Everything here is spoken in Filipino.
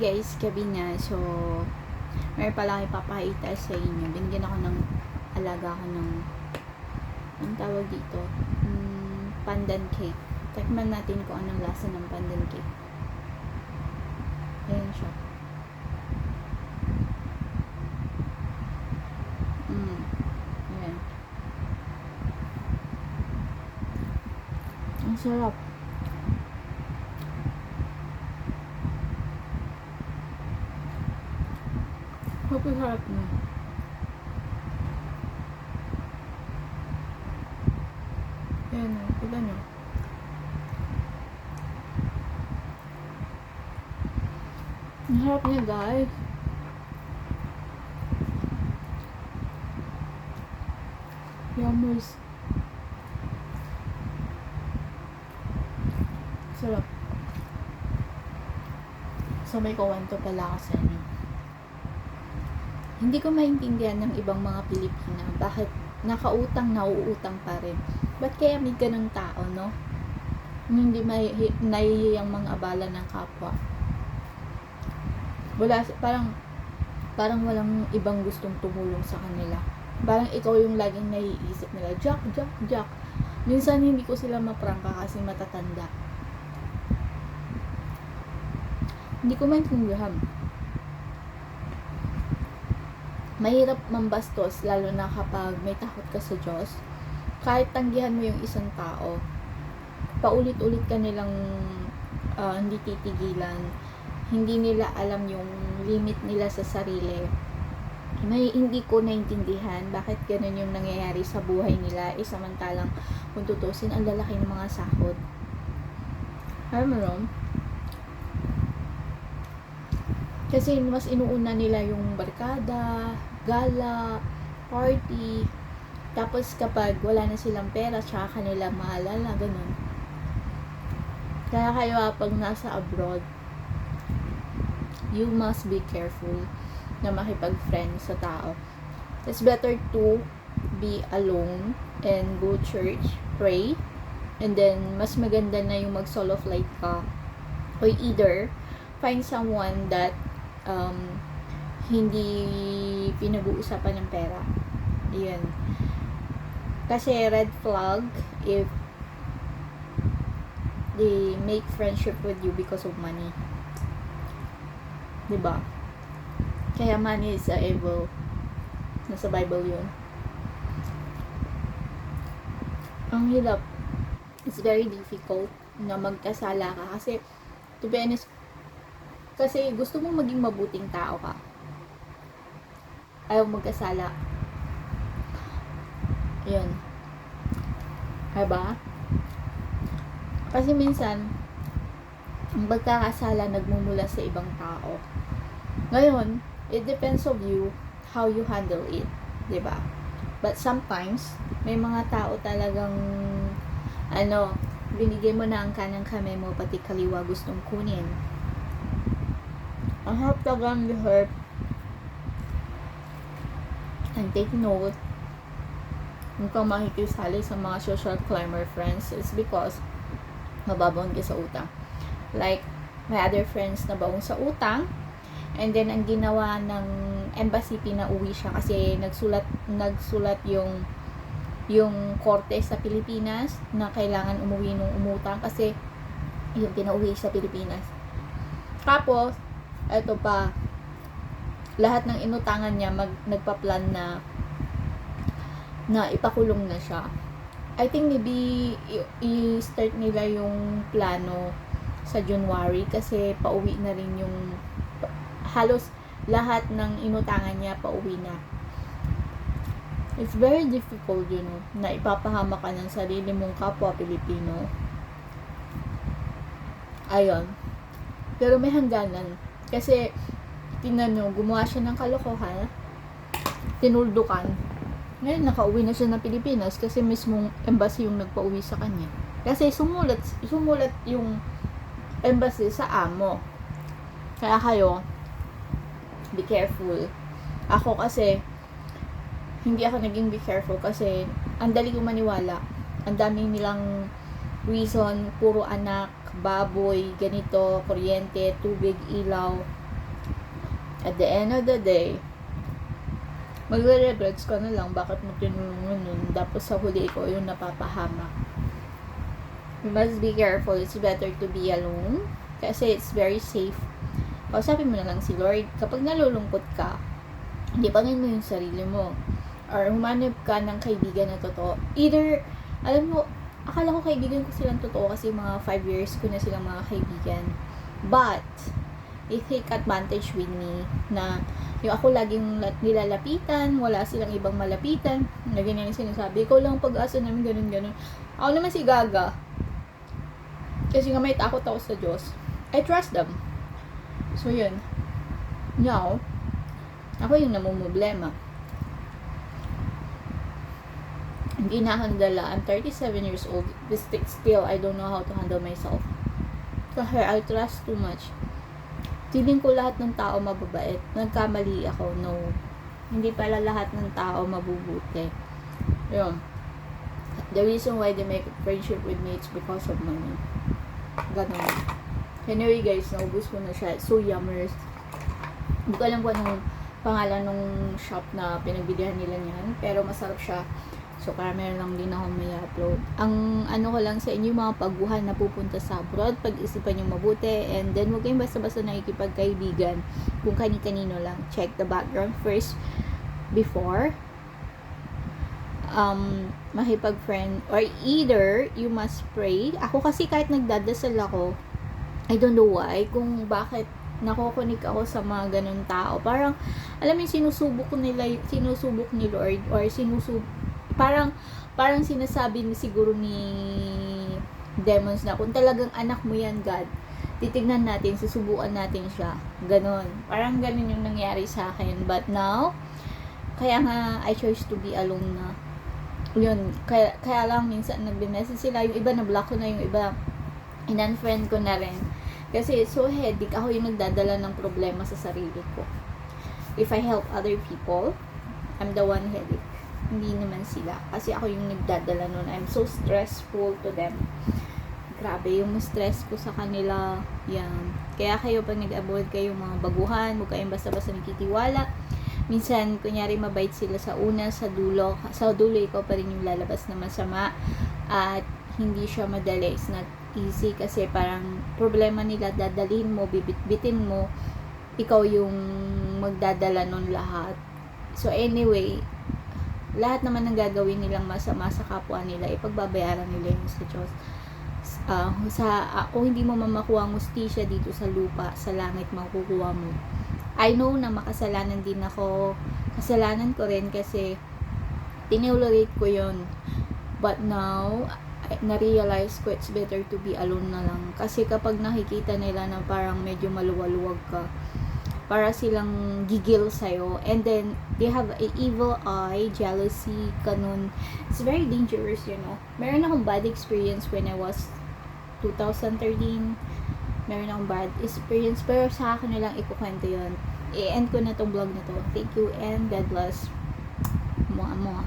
guys, gabi na. So, meron pala ipapakita sa inyo. Binigyan ako ng alaga ko ng ang tawag dito? Mm, pandan cake. Tikman natin kung anong lasa ng pandan cake. Ayan siya. Mm. Ayan. Ang sarap. Sobrang sarap na. Ayan o, kita nyo. Ang sarap niya guys. Yummers. Sarap. So may kuwento pala sa inyo. Hindi ko maintindihan ng ibang mga Pilipina bakit nakautang nauutang pa rin. Ba't kaya may ganang tao, no? Hindi may nahihiyang mga abala ng kapwa. Wala, parang, parang walang ibang gustong tumulong sa kanila. Parang ikaw yung laging naiisip nila, Jack, Jack, Jack. Minsan hindi ko sila maprangka kasi matatanda. Hindi ko maintindihan. Mahirap mambastos, lalo na kapag may takot ka sa Diyos. Kahit tanggihan mo yung isang tao, paulit-ulit ka nilang ah, hindi titigilan, hindi nila alam yung limit nila sa sarili. May hindi ko naintindihan bakit ganun yung nangyayari sa buhay nila, eh samantalang kung tutusin, ang lalaki ng mga sahod. Alam mo? Kasi mas inuuna nila yung barkada, gala, party. Tapos kapag wala na silang pera, tsaka kanila maalala, ganun. Kaya kayo ah, pag nasa abroad, you must be careful na makipag-friend sa tao. It's better to be alone and go church, pray, and then mas maganda na yung mag-solo flight ka. Or either, find someone that um, hindi pinag-uusapan ng pera. Yun. Kasi red flag if they make friendship with you because of money. 'Di ba? Kaya money is a evil. Nasa Bible yun. Ang hirap. It's very difficult na magkasala ka kasi to be honest, kasi gusto mo maging mabuting tao ka. Ayaw magkasala. Yun. Diba? Kasi minsan, ang pagkakasala nagmumula sa ibang tao. Ngayon, it depends of you how you handle it. ba? But sometimes, may mga tao talagang ano, binigay mo na ang kanang kamay mo, pati kaliwa gustong kunin. I hope talagang you heard and take note kung ka makikisali sa mga social climber friends is because mababaon ka sa utang. Like, my other friends na baon sa utang, and then ang ginawa ng embassy pinauwi siya kasi nagsulat nagsulat yung yung korte sa Pilipinas na kailangan umuwi nung umutang kasi yung pinauwi sa Pilipinas. Tapos, eto pa, lahat ng inutangan niya mag, nagpa-plan na na ipakulong na siya. I think maybe i-start nila yung plano sa January kasi pauwi na rin yung halos lahat ng inutangan niya pauwi na. It's very difficult, you know, na ipapahama ka ng sarili mong kapwa Pilipino. Ayon. Pero may hangganan. Kasi, tingnan nyo, gumawa siya ng kalokohan, tinuldukan. Ngayon, nakauwi na siya ng Pilipinas kasi mismong embassy yung nagpauwi sa kanya. Kasi sumulat, sumulat yung embassy sa amo. Kaya kayo, be careful. Ako kasi, hindi ako naging be careful kasi ang dali kong maniwala. Ang dami nilang reason, puro anak, baboy, ganito, kuryente, tubig, ilaw. At the end of the day, magre-regrets ka na lang bakit mo tinulungan nun. Tapos sa huli ko, yung napapahama. You must be careful. It's better to be alone. Kasi it's very safe. Kausapin mo na lang si Lord. Kapag nalulungkot ka, lipangin mo yung sarili mo. Or humanap ka ng kaibigan na totoo. Either, alam mo, akala ko kaibigan ko silang totoo kasi mga 5 years ko na silang mga kaibigan. But, they take advantage with me na yung ako laging la- nilalapitan, wala silang ibang malapitan, na ganyan yung sinasabi, ikaw lang ang pag-asa namin, ganun, ganun. Ako naman si Gaga. Kasi nga may takot ako sa Diyos. I trust them. So, yun. Now, ako yung namumblema. Hindi na ako nadala. I'm 37 years old. Still, I don't know how to handle myself. Kasi I trust too much. Feeling ko lahat ng tao mababait. Nagkamali ako, no. Hindi pala lahat ng tao mabubuti. Yun. The reason why they make friendship with me, it's because of money. Ganun. Anyway guys, naubos ko na siya. So yummers. Hindi ko alam kung anong pangalan ng shop na pinagbilihan nila niyan. Pero masarap siya. So, para meron lang din ako may upload. Ang ano ko lang sa inyo, mga paguhan na pupunta sa abroad, pag-isipan nyo mabuti, and then huwag kayong basta-basta nakikipagkaibigan kung kani-kanino lang. Check the background first before um, makipag-friend, or either you must pray. Ako kasi kahit nagdadasal ako, I don't know why, kung bakit nakokonik ako sa mga ganun tao. Parang, alam mo, sinusubok nila, sinusubok ni Lord, or sinusub, parang, parang sinasabi ni siguro ni demons na, kung talagang anak mo yan, God, titignan natin, susubukan natin siya. Ganon. Parang ganon yung nangyari sa akin. But now, kaya nga, I chose to be alone na. Yun, kaya, kaya lang minsan nagbe-message sila, yung iba na-block ko na, yung iba in-unfriend ko na rin. Kasi so headache. Ako yung nagdadala ng problema sa sarili ko. If I help other people, I'm the one headache. Hindi naman sila. Kasi ako yung nagdadala nun. I'm so stressful to them. Grabe, yung stress ko sa kanila, yan. Kaya kayo, pag nag-avoid kayo mga baguhan, huwag kayong basta-basta nakitiwala. Minsan, kunyari, mabait sila sa una, sa dulo. Sa dulo, ikaw pa rin yung lalabas na masama. At hindi siya madali. It's not easy kasi parang problema nila dadalhin mo, bibitbitin mo, ikaw yung magdadala nun lahat. So anyway, lahat naman ng gagawin nilang masama sa kapwa nila, ipagbabayaran nila yun sa Diyos. Ah, sa, ah, kung hindi mo mamakuha ang ustisya dito sa lupa, sa langit makukuha mo. I know na makasalanan din ako. Kasalanan ko rin kasi tinolerate ko yon But now, na-realize ko it's better to be alone na lang. Kasi kapag nakikita nila na parang medyo maluwag-luwag ka, para silang gigil sa'yo. And then, they have a evil eye, jealousy, ganun. It's very dangerous, you know. Meron akong bad experience when I was 2013. Meron akong bad experience. Pero sa akin na lang ikukwento yun. I-end ko na tong vlog na to. Thank you and God bless. Mua, mua.